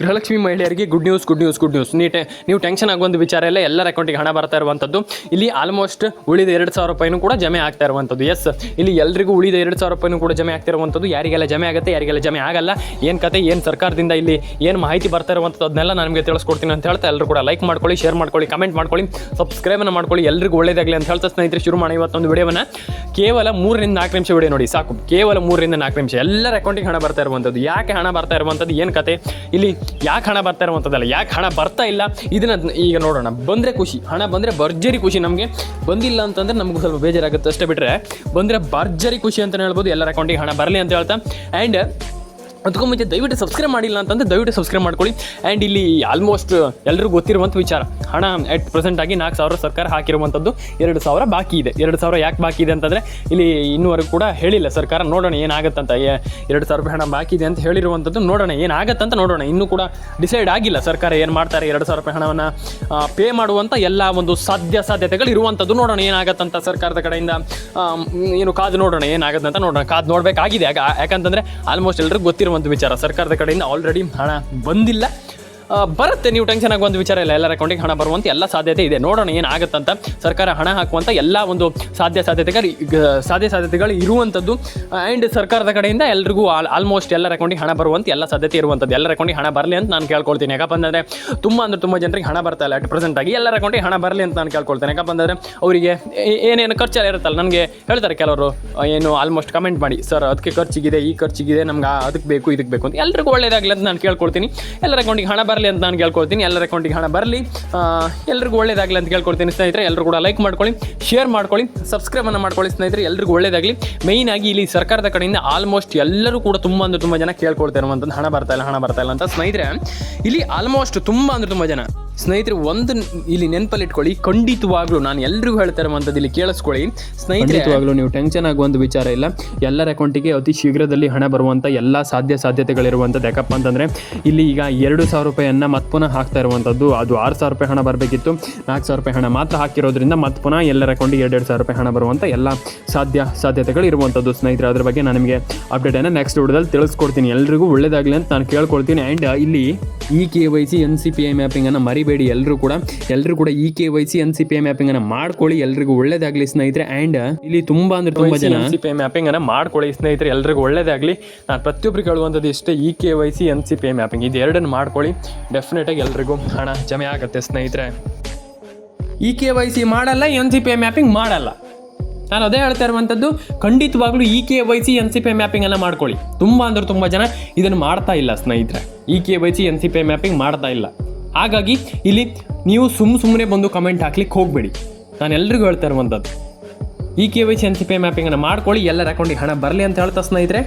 ಗೃಹಲಕ್ಷ್ಮಿ ಮಹಿಳೆಯರಿಗೆ good news good news good news ನೀಟೆ ನೀವು tension ಆಗುವಂಥ ವಿಚಾರ ಎಲ್ಲ ಎಲ್ಲರ ಅಕೌಂಟಿಗೆ ಹಣ ಬರ್ತಾ ಇರುವಂಥದ್ದು ಇಲ್ಲಿ ಆಲ್ಮೋಸ್ಟ್ ಉಳಿದ ಎರಡು ಸಾವಿರ ರೂಪಾಯಿನೂ ಕೂಡ ಜಮೆ ಆಗ್ತಾ ಇರುವಂಥದ್ದು ಎಸ್ ಇಲ್ಲಿ ಎಲ್ಲರಿಗೂ ಉಳಿದ ಎರಡು ಸಾವಿರ ರೂಪಾಯಿನೂ ಕೂಡ ಜಮೆ ಆಗ್ತಾ ಇರುವಂಥದ್ದು ಯಾರಿಗೆಲ್ಲ ಜಮೆ ಆಗುತ್ತೆ, ಯಾರಿಗೆಲ್ಲ ಜಮೆ ಆಗಲ್ಲ, ಏನು ಕತೆ, ಏನು ಸರ್ಕಾರದಿಂದ ಇಲ್ಲಿ ಏನು ಮಾಹಿತಿ ಬರ್ತಾ ಇರುವಂಥದ್ದು ಅದನ್ನೆಲ್ಲ ನಾನು ನಿಮಗೆ ತಿಳಿಸ್ಕೊಡ್ತೀನಿ ಅಂತ ಹೇಳ್ತಾ ಎಲ್ಲರೂ ಕೂಡ ಲೈಕ್ ಮಾಡ್ಕೊಳ್ಳಿ ಶೇರ್ ಮಾಡ್ಕೊಳ್ಳಿ ಕಮೆಂಟ್ ಮಾಡ್ಕೊಳ್ಳಿ ಸಬ್ಸ್ಕ್ರೈಬನ್ನು ಮಾಡ್ಕೊಳ್ಳಿ ಎಲ್ಲರಿಗೂ ಒಳ್ಳೇದಾಗಲಿ ಅಂತ ಹೇಳ್ತಾ ಸ್ನೇಹಿತರೆ, ಶುರು ಮಾಡಿ ಇವತ್ತೊಂದು ವಿಡಿಯೋವನ್ನು ಕೇವಲ ಮೂರರಿಂದ ನಾಲ್ಕು ನಿಮಿಷ ವಿಡಿಯೋ ನೋಡಿ, ಸಾಕು. ಕೇವಲ ಮೂರರಿಂದ ನಾಲ್ಕು ನಿಮಿಷ. ಎಲ್ಲರ ಅಕೌಂಟಿಗೆ ಹಣ ಬರ್ತಾ ಇರುವಂಥದ್ದು ಯಾಕೆ ಹಣ ಬರ್ತಾ ಇರುವಂಥದ್ದು ಏನು ಕತೆ? ಇಲ್ಲಿ ಯಾಕೆ ಹಣ ಬರ್ತಾ ಇರುವಂಥದ್ದಲ್ಲ, ಯಾಕೆ ಹಣ ಬರ್ತಾ ಇಲ್ಲ? ಇದನ್ನ ಈಗ ನೋಡೋಣ. ಬಂದರೆ ಖುಷಿ, ಹಣ ಬಂದರೆ ಭರ್ಜರಿ ಖುಷಿ ನಮಗೆ. ಬಂದಿಲ್ಲ ಅಂತಂದ್ರೆ ನಮಗೂ ಸ್ವಲ್ಪ ಬೇಜಾರಾಗುತ್ತೆ ಅಷ್ಟೇ ಬಿಟ್ಟರೆ ಬಂದರೆ ಭರ್ಜರಿ ಖುಷಿ ಅಂತಲೇ ಹೇಳ್ಬೋದು, ಎಲ್ಲರ ಅಕೌಂಟಿಗೆ ಹಣ ಬರಲಿ ಅಂತ ಹೇಳ್ತಾ. ಆ್ಯಂಡ್ ಅದಕ್ಕೂ ಮುಂಚೆ ದಯವಿಟ್ಟು ಸಬ್ಸ್ಕ್ರೈಬ್ ಮಾಡಿಲ್ಲ ಅಂತಂದ್ರೆ ದಯವಿಟ್ಟು ಸಬ್ಸ್ಕ್ರೈಬ್ ಮಾಡ್ಕೊಳ್ಳಿ. ಆ್ಯಂಡ್ ಇಲ್ಲಿ ಆಲ್ಮೋಸ್ಟ್ ಎಲ್ಲರಿಗೂ ಗೊತ್ತಿರುವಂಥ ವಿಚಾರ. ಹಣ ಎಟ್ ಪ್ರೆಸೆಂಟ್ ಆಗಿ ನಾಲ್ಕು ಸಾವಿರ ಸರ್ಕಾರ ಹಾಕಿರುವಂಥದ್ದು ಎರಡು ಸಾವಿರ ಬಾಕಿ ಇದೆ. ಎರಡು ಸಾವಿರ ಯಾಕೆ ಬಾಕಿ ಇದೆ ಅಂತಂದರೆ ಇಲ್ಲಿ ಇನ್ನೂವರೆಗೂ ಕೂಡ ಹೇಳಿಲ್ಲ. ಸರ್ಕಾರ ನೋಡೋಣ ಏನಾಗುತ್ತಂತ. ಎರಡು ಸಾವಿರ ರೂಪಾಯಿ ಹಣ ಬಾಕಿ ಇದೆ ಅಂತ ಹೇಳಿರುವಂಥದ್ದು ನೋಡೋಣ. ಏನಾಗತ್ತಂತ ನೋಡೋಣ. ಇನ್ನೂ ಕೂಡ ಡಿಸೈಡ್ ಆಗಿಲ್ಲ. ಸರ್ಕಾರ ಏನು ಮಾಡ್ತಾರೆ? ಎರಡು ಸಾವಿರ ರೂಪಾಯಿ ಹಣವನ್ನು ಪೇ ಮಾಡುವಂಥ ಎಲ್ಲ ಒಂದು ಸಾಧ್ಯ ಸಾಧ್ಯತೆಗಳು ಇರುವಂಥದ್ದು ನೋಡೋಣ. ಏನಾಗತ್ತಂತ ಸರ್ಕಾರದ ಕಡೆಯಿಂದ? ಏನು ಕಾದು ನೋಡೋಣ. ಏನಾಗತ್ತಂತ ನೋಡೋಣ. ಕಾದು ನೋಡಬೇಕಾಗಿದೆ. ಯಾಕ ಯಾಕಂತಂದರೆ ಆಲ್ಮೋಸ್ಟ್ ಎಲ್ಲರಿಗೂ ಗೊತ್ತಿರುವಂಥ ವಿಚಾರ. ಸರ್ಕಾರದ ಕಡೆಯಿಂದ ಆಲ್ರೆಡಿ ಹಣ ಬಂದಿಲ್ಲ. ಬರುತ್ತೆ. ನೀವು ಟೆನ್ಷನ್ ಒಂದು ವಿಚಾರ ಇಲ್ಲ. ಎಲ್ಲರ ಅಕೌಂಟಿಗೆ ಹಣ ಬರುವಂಥ ಎಲ್ಲ ಸಾಧ್ಯತೆ ಇದೆ. ನೋಡೋಣ ಏನಾಗುತ್ತಂತ ಸರ್ಕಾರ ಹಣ ಹಾಕುವಂಥ ಎಲ್ಲ ಒಂದು ಸಾಧ್ಯ ಸಾಧ್ಯತೆಗಳು ಸಾಧ್ಯ ಸಾಧ್ಯತೆಗಳು ಇರುವಂಥದ್ದು ಆ್ಯಂಡ್ ಸರ್ಕಾರದ ಕಡೆಯಿಂದ ಎಲ್ರಿಗೂ ಆಲ್ ಆಲ್ಮೋಸ್ಟ್ ಎಲ್ಲರ ಅಕೌಂಟಿಗೆ ಹಣ ಬರುವಂಥ ಎಲ್ಲ ಸಾಧ್ಯತೆ ಇರುವಂಥದ್ದು ಎಲ್ಲರ ಅಕೌಂಟಿಗೆ ಹಣ ಬರಲಿ ಅಂತ ನಾನು ಕೇಳ್ಕೊಳ್ತೀನಿ. ಯಾಕಪ್ಪ ಅಂದರೆ ತುಂಬ ಅಂದರೆ ತುಂಬ ಜನರಿಗೆ ಹಣ ಬರ್ತಾ ಇಲ್ಲ. ಅಟ್ ಪ್ರೆಸೆಂಟ್ ಆಗಿ ಎಲ್ಲರ ಅಕೌಂಟಿಗೆ ಹಣ ಬರಲಿ ಅಂತ ನಾನು ಕೇಳ್ಕೊಳ್ತೇನೆ. ಯಾಕಪ್ಪ ಅಂದರೆ ಅವರಿಗೆ ಏನೇನು ಖರ್ಚೆಲ್ಲ ಇರುತ್ತಲ್ಲ, ನನಗೆ ಹೇಳ್ತಾರೆ ಕೆಲವರು ಏನು ಆಲ್ಮೋಸ್ಟ್ ಕಮೆಂಟ್ ಮಾಡಿ. ಸರ್ ಅದಕ್ಕೆ ಖರ್ಚಿಗಿದೆ, ಈ ಖರ್ಚಿಗಿದೆ, ನಮ್ಗೆ ಅದಕ್ಕೆ ಬೇಕು, ಇದಕ್ಕೆ ಬೇಕು ಅಂತ. ಎಲ್ರಿಗೂ ಒಳ್ಳೇದಾಗಲಿ ಅಂತ ನಾನು ಕೇಳ್ಕೊಳ್ತೀನಿ. ಎಲ್ಲರ ಅಕೌಂಟಿಗೆ ಹಣ ಬರಲಿ ಅಂತ ನಾನು ಕೇಳ್ಕೊಳ್ತೀನಿ. ಎಲ್ಲರ ಅಕೌಂಟಿಗೆ ಹಣ ಬರಲಿ. ಎಲ್ರಿಗೂ ಒಳ್ಳೇದಾಗಲಿ ಅಂತ ಕೇಳ್ಕೊಳ್ತೀನಿ ಸ್ನೇಹಿತರೆ. ಎಲ್ಲರೂ ಕೂಡ ಲೈಕ್ ಮಾಡ್ಕೊಳ್ಳಿ ಶೇರ್ ಮಾಡ್ಕೊಳ್ಳಿ ಸಬ್ಸ್ಕ್ರೈಬನ್ನು ಮಾಡ್ಕೊಳ್ಳಿ ಸ್ನೇಹಿತರೆ. ಎಲ್ರಿಗೂ ಒಳ್ಳೇದಾಗಲಿ. ಮೇಯ್ನ್ ಆಗಿ ಇಲ್ಲಿ ಸರ್ಕಾರದ ಕಡೆಯಿಂದ ಆಲ್ಮೋಸ್ಟ್ ಎಲ್ಲರೂ ಕೂಡ ತುಂಬ ಅಂದ್ರೆ ತುಂಬ ಜನ ಕೇಳ್ಕೊಳ್ತಾ ಇರುವಂಥದ್ದು ಹಣ ಬರ್ತಾ ಇಲ್ಲ, ಹಣ ಬರ್ತಾ ಇಲ್ಲ ಅಂತ ಸ್ನೇಹಿತರೆ. ಇಲ್ಲಿ ಆಲ್ಮೋಸ್ಟ್ ತುಂಬ ಅಂದ್ರೆ ತುಂಬ ಜನ ಸ್ನೇಹಿತರೆ, ಒಂದು ಇಲ್ಲಿ ನೆನಪಲ್ಲಿ ಇಟ್ಕೊಳ್ಳಿ, ಖಂಡಿತವಾಗ್ಲೂ ನಾನು ಎಲ್ರಿಗೂ ಹೇಳ್ತಾ ಇರುವಂಥದ್ದು ಇಲ್ಲಿ ಕೇಳಿಸ್ಕೊಳ್ಳಿ. ಸ್ನೇಹಿತರೆ ನೀವು ಟೆನ್ಷನ್ ಆಗುವಂಥ ವಿಚಾರ ಇಲ್ಲ. ಎಲ್ಲರ ಅಕೌಂಟಿಗೆ ಅತಿ ಶೀಘ್ರದಲ್ಲಿ ಹಣ ಬರುವಂಥ ಎಲ್ಲ ಸಾಧ್ಯ ಸಾಧ್ಯತೆಗಳಿರುವಂಥದ್ದು. ಯಾಕಪ್ಪ ಅಂತಂದರೆ, ಇಲ್ಲಿ ಈಗ ಎರಡು ಸಾವಿರ ರೂಪಾಯಿಯನ್ನು ಮತ್ತೆ ಪುನಃ ಹಾಕ್ತಾ ಇರುವಂಥದ್ದು. ಅದು ಆರು ಸಾವಿರ ರೂಪಾಯಿ ಹಣ ಬರಬೇಕಿತ್ತು. ನಾಲ್ಕು ಸಾವಿರ ರೂಪಾಯಿ ಹಣ ಮಾತ್ರ ಹಾಕಿರೋದ್ರಿಂದ ಮತ್ತೆ ಪುನಃ ಎಲ್ಲರ ಅಕೌಂಟಿಗೆ ಎರಡು ಸಾವಿರ ರೂಪಾಯಿ ಹಣ ಬರುವಂಥ ಎಲ್ಲ ಸಾಧ್ಯ ಸಾಧ್ಯತೆಗಳು ಇರುವಂಥದ್ದು ಸ್ನೇಹಿತರೆ, ಅದ್ರ ಬಗ್ಗೆ ನಾನು ನಿಮಗೆ ಅಪ್ಡೇಟನ್ನು ನೆಕ್ಸ್ಟ್ ವಿಡಿಯೋದಲ್ಲಿ ತಿಳಿಸ್ಕೊಡ್ತೀನಿ. ಎಲ್ರಿಗೂ ಒಳ್ಳೇದಾಗಲಿ ಅಂತ ನಾನು ಕೇಳ್ಕೊಳ್ತೀನಿ. ಆ್ಯಂಡ್ ಇಲ್ಲಿ E K Y C N C P I ಮ್ಯಾಪಿಂಗನ್ನು ಮರಿಬೇಡಿ ಎಲ್ಲರೂ ಕೂಡ. ಎಲ್ಲರೂ ಕೂಡ E K Y C N C P I ಅನ್ನ ಮಾಡ್ಕೊಳ್ಳಿ ಎಲ್ರಿಗೂ ಒಳ್ಳೇದಾಗ್ಲಿ ಸ್ನೇಹಿತರೆ. ಆ್ಯಂಡ್ ಇಲ್ಲಿ ತುಂಬಾ ಅಂದ್ರೆ ತುಂಬಾ ಜನ ಎನ್ ಸಿ ಪಿ ಮ್ಯಾಪಿಂಗ್ ಅನ್ನ ಮಾಡ್ಕೊಳ್ಳಿ ಸ್ನೇಹಿತರೆ ಎಲ್ರಿಗೂ ಒಳ್ಳೇದಾಗಲಿ. ನಾನು ಪ್ರತಿಯೊಬ್ಬರಿಗೆ ಹೇಳುವಂಥದ್ದು ಇಷ್ಟೇ E K Y C N C P I mapping ಇದು ಎರಡನ್ನು ಮಾಡ್ಕೊಳ್ಳಿ. ಡೆಫಿನೆಟಾಗಿ ಎಲ್ರಿಗೂ ಹಣ ಜಮೆ ಆಗುತ್ತೆ ಸ್ನೇಹಿತರೆ. ಇ ಕೆ ವೈ ಸಿ ಮಾಡಲ್ಲ N C P I mapping ಮಾಡಲ್ಲ. ನಾನು ಅದೇ ಹೇಳ್ತಾ ಇರುವಂಥದ್ದು ಖಂಡಿತವಾಗ್ಲೂ E K Y C N C P ಮ್ಯಾಪಿಂಗನ್ನು ಮಾಡ್ಕೊಳ್ಳಿ. ತುಂಬ ಅಂದ್ರೆ ತುಂಬ ಜನ ಇದನ್ನು ಮಾಡ್ತಾ ಇಲ್ಲ ಸ್ನೇಹಿತರೆ. E K Y C N C P mapping ಮಾಡ್ತಾ ಇಲ್ಲ. ಹಾಗಾಗಿ ಇಲ್ಲಿ ನೀವು ಸುಮ್ಮ ಸುಮ್ಮನೆ ಬಂದು ಕಮೆಂಟ್ ಹಾಕ್ಲಿಕ್ಕೆ ಹೋಗಬೇಡಿ. ನಾನು ಎಲ್ರಿಗೂ ಹೇಳ್ತಾ ಇರುವಂಥದ್ದು, E K Y C N C P ಮ್ಯಾಪಿಂಗನ್ನು ಮಾಡ್ಕೊಳ್ಳಿ ಎಲ್ಲರ ಅಕೌಂಟಿಗೆ ಹಣ ಬರಲಿ ಅಂತ ಹೇಳ್ತಾ ಸ್ನೇಹಿತರೆ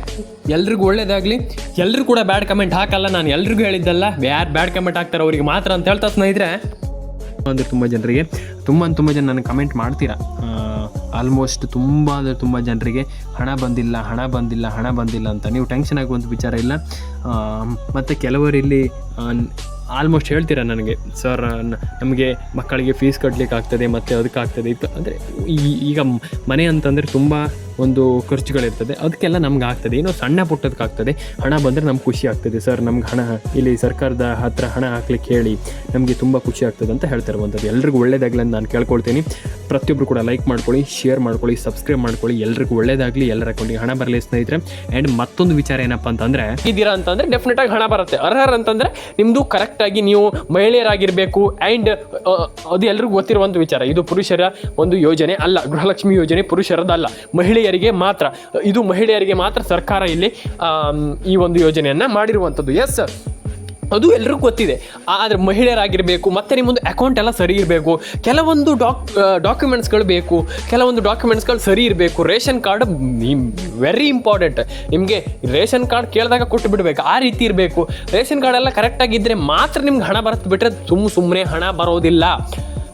ಎಲ್ರಿಗೂ ಒಳ್ಳೇದಾಗಲಿ. ಎಲ್ಲರೂ ಕೂಡ ಬ್ಯಾಡ್ ಕಮೆಂಟ್ ಹಾಕಲ್ಲ, ನಾನು ಎಲ್ರಿಗೂ ಹೇಳಿದ್ದಲ್ಲ, ಯಾರು ಬ್ಯಾಡ್ ಕಮೆಂಟ್ ಹಾಕ್ತಾರೆ ಅವರಿಗೆ ಮಾತ್ರ ಅಂತ ಹೇಳ್ತಾ ಸ್ನೇಹಿತರೆ ಅಂದರೆ ತುಂಬ ಜನರಿಗೆ, ತುಂಬ ತುಂಬ ಜನ ನನಗೆ ಕಮೆಂಟ್ ಮಾಡ್ತೀರಾ? ಆಲ್ಮೋಸ್ಟ್ ತುಂಬ ಅಂದರೆ ತುಂಬ ಜನರಿಗೆ ಹಣ ಬಂದಿಲ್ಲ ಹಣ ಬಂದಿಲ್ಲ ಹಣ ಬಂದಿಲ್ಲ ಅಂತ. ನೀವು ಟೆನ್ಷನ್ ಆಗುವಂಥ ವಿಚಾರ ಇಲ್ಲ. ಮತ್ತು ಕೆಲವರು ಇಲ್ಲಿ ಆಲ್ಮೋಸ್ಟ್ ಹೇಳ್ತೀರಾ ನನಗೆ? ಸರ್ ನಮಗೆ ಮಕ್ಕಳಿಗೆ ಫೀಸ್ ಕಟ್ಟಲಿಕ್ಕೆ ಆಗ್ತದೆ ಮತ್ತು ಅದಕ್ಕಾಗ್ತದೆ ಇತ್ತು ಅಂದರೆ ಈಗ ಮನೆ ಅಂತಂದರೆ ತುಂಬ ಒಂದು ಖರ್ಚುಗಳಿರ್ತದೆ. ಅದಕ್ಕೆಲ್ಲ ನಮ್ಗೆ ಆಗ್ತದೆ. ಏನೋ ಸಣ್ಣ ಪುಟ್ಟದಕ್ಕೆ ಆಗ್ತದೆ. ಹಣ ಬಂದರೆ ನಮ್ಗೆ ಖುಷಿ ಆಗ್ತದೆ. ಸರ್, ನಮ್ಗೆ ಹಣ, ಇಲ್ಲಿ ಸರ್ಕಾರದ ಹತ್ರ ಹಣ ಹಾಕ್ಲಿಕ್ಕೆ ಹೇಳಿ, ನಮಗೆ ತುಂಬ ಖುಷಿ ಆಗ್ತದೆ ಅಂತ ಹೇಳ್ತಾ ಇರುವಂಥದ್ದು. ಎಲ್ರಿಗೂ ಒಳ್ಳೇದಾಗಲಿ ಅಂತ ನಾನು ಕೇಳ್ಕೊಳ್ತೀನಿ. ಪ್ರತಿಯೊಬ್ಬರು ಕೂಡ ಲೈಕ್ ಮಾಡ್ಕೊಳ್ಳಿ, ಶೇರ್ ಮಾಡ್ಕೊಳ್ಳಿ, ಸಬ್ಸ್ಕ್ರೈಬ್ ಮಾಡ್ಕೊಳ್ಳಿ. ಎಲ್ರಿಗೂ ಒಳ್ಳೇದಾಗಲಿ. ಎಲ್ಲರ ಅಕೌಂಟಿಗೆ ಹಣ ಬರಲಿ ಸ್ನೇಹಿತರೆ. ಆ್ಯಂಡ್ ಮತ್ತೊಂದು ವಿಚಾರ ಏನಪ್ಪ ಅಂತಂದರೆ ಇದ್ದೀರಾ ಅಂತಂದರೆ ಡೆಫಿನೆಟಾಗಿ ಹಣ ಬರುತ್ತೆ. ಅರ್ಹರ್ ಅಂತಂದರೆ ನಿಮ್ಮದು ಕರೆಕ್ಟಾಗಿ ನೀವು ಮಹಿಳೆಯರಾಗಿರಬೇಕು. ಆ್ಯಂಡ್ ಅದು ಎಲ್ರಿಗೂ ಗೊತ್ತಿರುವಂಥ ವಿಚಾರ. ಇದು ಪುರುಷರ ಒಂದು ಯೋಜನೆ ಅಲ್ಲ. ಗೃಹಲಕ್ಷ್ಮಿ ಯೋಜನೆ ಪುರುಷರದಲ್ಲ. ಮಹಿಳೆಯರಿಗೆ ಮಾತ್ರ, ಇದು ಮಹಿಳೆಯರಿಗೆ ಮಾತ್ರ ಸರ್ಕಾರ ಇಲ್ಲಿ ಈ ಒಂದು ಯೋಜನೆಯನ್ನು ಮಾಡಿರುವಂಥದ್ದು. ಎಸ್ ಸರ್ ಅದು ಎಲ್ರಿಗೂ ಗೊತ್ತಿದೆ. ಆದರೆ ಮಹಿಳೆಯರಾಗಿರಬೇಕು, ಮತ್ತು ನಿಮ್ಮೊಂದು ಅಕೌಂಟ್ ಎಲ್ಲ ಸರಿ ಇರಬೇಕು, ಕೆಲವೊಂದು ಡಾಕ್ ಡಾಕ್ಯುಮೆಂಟ್ಸ್ಗಳು ಬೇಕು, ಕೆಲವೊಂದು ಡಾಕ್ಯುಮೆಂಟ್ಸ್ಗಳು ಸರಿ ಇರಬೇಕು. ರೇಷನ್ ಕಾರ್ಡ್ ವೆರಿ ಇಂಪಾರ್ಟೆಂಟ್ ನಿಮಗೆ ರೇಷನ್ ಕಾರ್ಡ್ ಕೇಳಿದಾಗ ಕೊಟ್ಟು ಬಿಡಬೇಕು, ಆ ರೀತಿ ಇರಬೇಕು. ರೇಷನ್ ಕಾರ್ಡ್ ಎಲ್ಲ ಕರೆಕ್ಟಾಗಿದ್ದರೆ ಮಾತ್ರ ನಿಮ್ಗೆ ಹಣ ಬರುತ್ತೆ ಬಿಟ್ಟರೆ ಸುಮ್ಮ ಸುಮ್ಮನೆ ಹಣ ಬರೋದಿಲ್ಲ.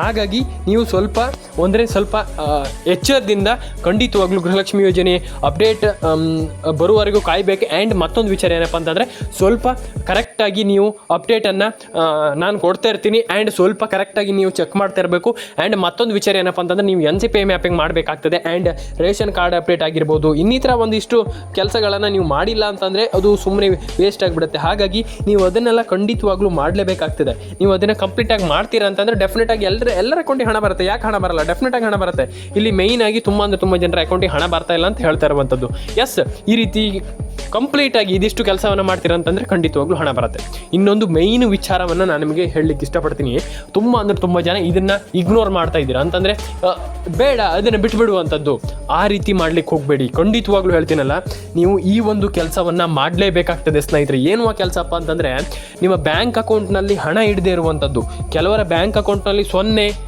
ಹಾಗಾಗಿ ನೀವು ಸ್ವಲ್ಪ ಅಂದರೆ ಸ್ವಲ್ಪ ಎಚ್ಚರದಿಂದ ಖಂಡಿತವಾಗ್ಲೂ ಗೃಹಲಕ್ಷ್ಮಿ ಯೋಜನೆ ಅಪ್ಡೇಟ್ ಬರುವವರೆಗೂ ಕಾಯಬೇಕು. ಆ್ಯಂಡ್ ಮತ್ತೊಂದು ವಿಚಾರ ಏನಪ್ಪ ಅಂತಂದರೆ, ಸ್ವಲ್ಪ ಕರೆಕ್ಟಾಗಿ ನೀವು ಅಪ್ಡೇಟನ್ನು ನಾನು ಕೊಡ್ತಾ ಇರ್ತೀನಿ. ಆ್ಯಂಡ್ ಸ್ವಲ್ಪ ಕರೆಕ್ಟಾಗಿ ನೀವು ಚೆಕ್ ಮಾಡ್ತಾ ಇರಬೇಕು. ಆ್ಯಂಡ್ ಮತ್ತೊಂದು ವಿಚಾರ ಏನಪ್ಪ ಅಂತಂದರೆ, ನೀವು ಎನ್ ಸಿ ಪಿ ಮ್ಯಾಪಿಂಗ್ ಮಾಡಬೇಕಾಗ್ತದೆ. ಆ್ಯಂಡ್ ರೇಷನ್ ಕಾರ್ಡ್ ಅಪ್ಡೇಟ್ ಆಗಿರ್ಬೋದು. ಇನ್ನಿತರ ಒಂದಿಷ್ಟು ಕೆಲಸಗಳನ್ನು ನೀವು ಮಾಡಿಲ್ಲ ಅಂತಂದರೆ, ಅದು ಸುಮ್ಮನೆ ವೇಸ್ಟ್ ಆಗಿಬಿಡುತ್ತೆ. ಹಾಗಾಗಿ ನೀವು ಅದನ್ನೆಲ್ಲ ಖಂಡಿತವಾಗ್ಲೂ ಮಾಡಲೇಬೇಕಾಗ್ತದೆ. ನೀವು ಅದನ್ನು ಕಂಪ್ಲೀಟಾಗಿ ಮಾಡ್ತೀರಾ ಅಂತಂದರೆ ಡೆಫಿನೆಟಾಗಿ ಎಲ್ಲರ ಎಲ್ಲರ ಅಕೌಂಟಿಗೆ ಹಣ ಬರುತ್ತೆ. ಯಾಕೆ ಹಣ ಬರಲ್ಲ? ಡೆಫಿನೆಟಾಗಿ ಹಣ ಬರುತ್ತೆ. ಇಲ್ಲಿ ಮೇಯ್ನಾಗಿ ತುಂಬ ಅಂದರೆ ತುಂಬ ಜನರ ಅಕೌಂಟಿಗೆ ಹಣ ಬರ್ತಾ ಇಲ್ಲ ಅಂತ ಹೇಳ್ತಾ ಇರುವಂಥದ್ದು. ಎಸ್ ಈ ರೀತಿ ಕಂಪ್ಲೀಟಾಗಿ ಇದಿಷ್ಟು ಕೆಲಸವನ್ನು ಮಾಡ್ತೀರ ಅಂತಂದರೆ ಖಂಡಿತವಾಗ್ಲೂ ಹಣ ಬರುತ್ತೆ. ಇನ್ನೊಂದು ಮೇಯ್ನ್ ವಿಚಾರವನ್ನು ನಾನು ನಿಮಗೆ ಹೇಳಲಿಕ್ಕೆ ಇಷ್ಟಪಡ್ತೀನಿ. ತುಂಬ ಅಂದರೆ ತುಂಬ ಜನ ಇದನ್ನು ಇಗ್ನೋರ್ ಮಾಡ್ತಾ ಇದ್ದೀರಾ ಅಂತಂದರೆ ಬೇಡ, ಅದನ್ನು ಬಿಟ್ಬಿಡುವಂಥದ್ದು. ಆ ರೀತಿ ಮಾಡ್ಲಿಕ್ಕೆ ಹೋಗಬೇಡಿ. ಖಂಡಿತವಾಗ್ಲೂ ಹೇಳ್ತೀನಲ್ಲ, ನೀವು ಈ ಒಂದು ಕೆಲಸವನ್ನು ಮಾಡಲೇಬೇಕಾಗ್ತದೆ ಸ್ನೇಹಿತರೆ. ಏನು ಕೆಲಸಪ್ಪ ಅಂತಂದರೆ, ನಿಮ್ಮ ಬ್ಯಾಂಕ್ ಅಕೌಂಟ್ನಲ್ಲಿ ಹಣ ಇಡದೇ ಇರುವಂಥದ್ದು. ಕೆಲವರ ಬ್ಯಾಂಕ್ ಅಕೌಂಟ್ನಲ್ಲಿ ಸೊನ್ನೆ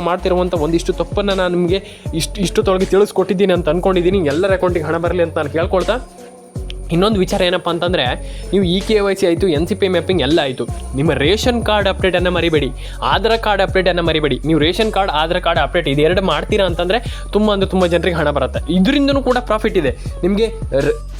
ಮಾಡ್ತಿರುವಂಥ ಒಂದಿಷ್ಟು ತಪ್ಪನ್ನು ನಾನು ನಿಮಗೆ ಇಷ್ಟು ಇಷ್ಟು ತೊಳಗೆ ತಿಳಿಸ್ಕೊಟ್ಟಿದ್ದೀನಿ ಅಂತ ಅಂದ್ಕೊಂಡಿದ್ದೀನಿ ಎಲ್ಲರ ಅಕೌಂಟಿಗೆ ಹಣ ಬರಲಿ ಅಂತ ನಾನು ಕೇಳ್ಕೊಳ್ತಾ ಇನ್ನೊಂದು ವಿಚಾರ ಏನಪ್ಪ ಅಂತಂದರೆ, ನೀವು ಇ ಕೆ ವೈ ಸಿ ಆಯಿತು, ಎನ್ ಸಿ ಪಿ ಮ್ಯಾಪಿಂಗ್ ಎಲ್ಲ ಆಯಿತು. ನಿಮ್ಮ ರೇಷನ್ ಕಾರ್ಡ್ ಅಪ್ಡೇಟನ್ನು ಮರಿಬೇಡಿ. ಆಧಾರ್ ಕಾರ್ಡ್ ಅಪ್ಡೇಟನ್ನು ಮರಿಬೇಡಿ. ನೀವು ration card, Aadhaar card update ಇದೆರಡು ಮಾಡ್ತೀರಾ ಅಂತಂದರೆ ತುಂಬ ಅಂದರೆ ತುಂಬ ಜನರಿಗೆ ಹಣ ಬರುತ್ತೆ. ಇದರಿಂದನೂ ಕೂಡ ಪ್ರಾಫಿಟ್ ಇದೆ. ನಿಮಗೆ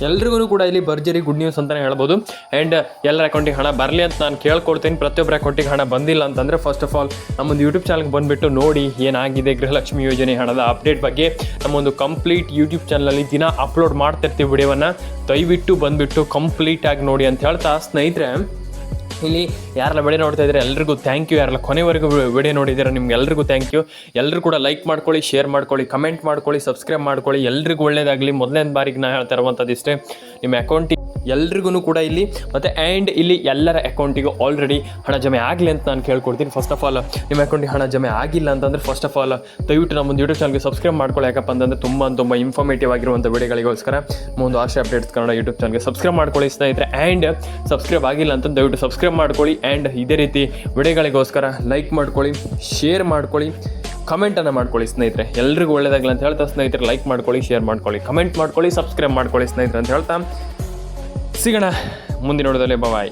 ಎಲ್ರಿಗೂ ಕೂಡ ಇಲ್ಲಿ ಭರ್ಜರಿ ಗುಡ್ ನ್ಯೂಸ್ ಅಂತಲೇ ಹೇಳ್ಬೋದು. ಆ್ಯಂಡ್ ಎಲ್ಲರ ಅಕೌಂಟಿಗೆ ಹಣ ಬರಲಿ ಅಂತ ನಾನು ಕೇಳ್ಕೊಡ್ತೀನಿ ಪ್ರತಿಯೊಬ್ಬರ ಅಕೌಂಟಿಗೆ ಹಣ ಬಂದಿಲ್ಲ ಅಂತಂದರೆ ಫಸ್ಟ್ ಆಫ್ ಆಲ್ ನಮ್ಮೊಂದು ಯೂಟ್ಯೂಬ್ ಚಾನಲ್ಗೆ ಬಂದುಬಿಟ್ಟು ನೋಡಿ ಏನಾಗಿದೆ ಗೃಹಲಕ್ಷ್ಮಿ ಯೋಜನೆ ಹಣದ ಅಪ್ಡೇಟ್ ಬಗ್ಗೆ. ನಮ್ಮೊಂದು ಕಂಪ್ಲೀಟ್ ಯೂಟ್ಯೂಬ್ ಚಾನಲಲ್ಲಿ ದಿನ ಅಪ್ಲೋಡ್ ಮಾಡ್ತಿರ್ತೀವಿ ವಿಡಿಯೋವನ್ನು ದಯವಿಟ್ಟು ಬಂದುಬಿಟ್ಟು ಕಂಪ್ಲೀಟಾಗಿ ನೋಡಿ ಅಂತ ಹೇಳ್ತಾ, ಸ್ನೇಹಿತರೆ, ಇಲ್ಲಿ ಯಾರೆಲ್ಲ ವಿಡಿಯೋ ನೋಡ್ತಾ ಇದ್ದಾರೆ, ಎಲ್ರಿಗೂ ಥ್ಯಾಂಕ್ ಯು ಯಾರೆಲ್ಲ ಕೊನೆವರೆಗೂ ವಿಡಿಯೋ ನೋಡಿದ್ದೀರಾ, ನಿಮ್ಗೆ ಎಲ್ರಿಗೂ ಥ್ಯಾಂಕ್ ಯು ಎಲ್ಲರೂ ಕೂಡ ಲೈಕ್ ಮಾಡ್ಕೊಳ್ಳಿ ಶೇರ್ ಮಾಡ್ಕೊಳ್ಳಿ ಕಮೆಂಟ್ ಮಾಡ್ಕೊಳ್ಳಿ ಸಬ್ಸ್ಕ್ರೈಬ್ ಮಾಡ್ಕೊಳ್ಳಿ. ಎಲ್ರಿಗೂ ಒಳ್ಳೇದಾಗಲಿ. ಮೊದಲನೇ ಬಾರಿಗೆ ನಾನು ಹೇಳ್ತಾ ಇರುವಂಥದ್ದು ಇಷ್ಟೇ ನಿಮ್ಮ ಅಕೌಂಟಿಗೆ ಎಲ್ರಿಗೂ ಕೂಡ ಇಲ್ಲಿ, ಮತ್ತು ಆ್ಯಂಡ್ ಇಲ್ಲಿ ಎಲ್ಲರ ಅಕೌಂಟಿಗೂ ಆಲ್ರೆಡಿ ಹಣ ಜಮೆ ಆಗಲಿ ಅಂತ ನಾನು ಕೇಳ್ಕೊಡ್ತೀನಿ. ಫಸ್ಟ್ ಆಫ್ ಆಲ್ ನಿಮ್ಮ ಅಕೌಂಟಿಗೆ ಹಣ ಜಮೆ ಆಗಿಲ್ಲ ಅಂತಂದರೆ ಫಸ್ಟ್ ಆಫ್ ಆಲ್ ದಯವಿಟ್ಟು ನಮ್ಮ ಒಂದು ಯೂಟ್ಯೂಬ್ ಚಾನಲ್ಗೆ ಸಬ್ಸ್ಕ್ರೈಬ್ ಮಾಡ್ಕೊಳ್ಳಿ. ಯಾಕಪ್ಪ ಅಂತಂದರೆ ತುಂಬ ತುಂಬ ಇನ್ಫಾರ್ಮೇಟಿವ್ ಆಗಿರುವಂಥ ವಿಡಿಯೋಗಳಿಗೋಸ್ಕರ ಒಂದು ಆಶೆ ಅಪ್ಡೇಟ್ಸ್ ಕನ್ನಡ ಯೂಟ್ಯೂಬ್ ಚಾನಲ್ಗೆ ಸಬ್ಸ್ಕ್ರೈಬ್ ಮಾಡ್ಕೊಳ್ಳಿ ಸ್ನೇಹಿತರೆ. ಆ್ಯಂಡ್ ಸಬ್ಸ್ಕ್ರೈಬ್ ಆಗಿಲ್ಲ ಅಂತ ದಯವಿಟ್ಟು ಸಬ್ಸ್ಕ್ರೈಬ್ ಮಾಡ್ಕೊಳ್ಳಿ. ಆ್ಯಂಡ್ ಇದೇ ರೀತಿ ವಿಡಿಯೋಗಳಿಗೋಸ್ಕರ ಲೈಕ್ ಮಾಡ್ಕೊಳ್ಳಿ ಶೇರ್ ಮಾಡ್ಕೊಳ್ಳಿ ಕಮೆಂಟನ್ನು ಮಾಡ್ಕೊಳ್ಳಿ ಸ್ನೇಹಿತರೆ. ಎಲ್ರಿಗೂ ಒಳ್ಳೆಯದಾಗಲಿ ಅಂತ ಹೇಳ್ತಾ ಸ್ನೇಹಿತರೆ ಲೈಕ್ ಮಾಡ್ಕೊಳ್ಳಿ ಶೇರ್ ಮಾಡ್ಕೊಳ್ಳಿ ಕಮೆಂಟ್ ಮಾಡ್ಕೊಳ್ಳಿ ಸಬ್ಸ್ಕ್ರೈಬ್ ಮಾಡ್ಕೊಳ್ಳಿ ಸ್ನೇಹಿತರೆ ಅಂತ ಹೇಳ್ತಾ ಸಿಗೋಣ ಮುಂದಿನ ನೋಡೋದಲ್ಲೇ ಬಾಯ್